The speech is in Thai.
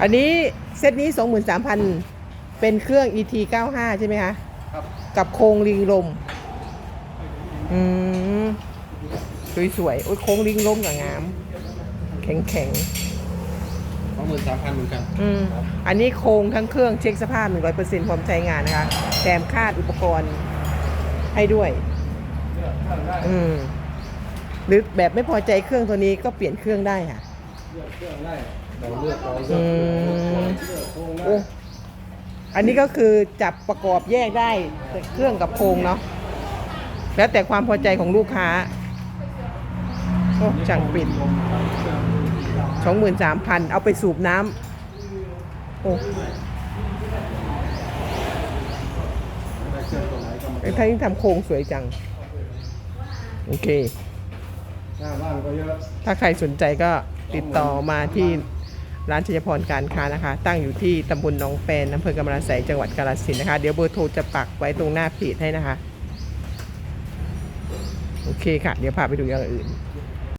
อันนี้เซตนี้ 23,000 เป็นเครื่อง ET 95 ใช่ไหมคะครับ กับโครงลิงลม อืม สวยๆโอ้ยโครงลิงลมกับงาม แข็งสองหมื่นสามพันเหมือนกันๆอืมอันนี้โครงทั้งเครื่องเช็คสภาพ 100%พร้อมใช้งานนะคะแถมคาดอุปกรณ์ให้ด้วย อืม หรือแบบไม่พอใจเครื่องตัวนี้ก็เปลี่ยนเครื่องได้ค่ะเลื อืมโอ้อันนี้ก็คือจับประกอบแยกได้แต่เครื่องกับโครงเนาะแล้วแต่ความพอใจของลูกค้าโอ้จังปิดสองหมื่นสามพันเอาไปสูบน้ำโอ้ไอ้ท่านี่ทำโครงสวยจัง โอเค ถ้าใครสนใจก็ ติดต่อมาที่ร้านชัยพรการค้านะคะ ตั้งอยู่ที่ตำบลหนองแปนอำเภอกำมะลาไสยจังหวัดกาฬสินธุ์นะคะ เดี๋ยวเบอร์โทรจะปักไว้ตรงหน้าเพจให้นะคะ โอเคค่ะ เดี๋ยวพาไปดูอย่างอื่น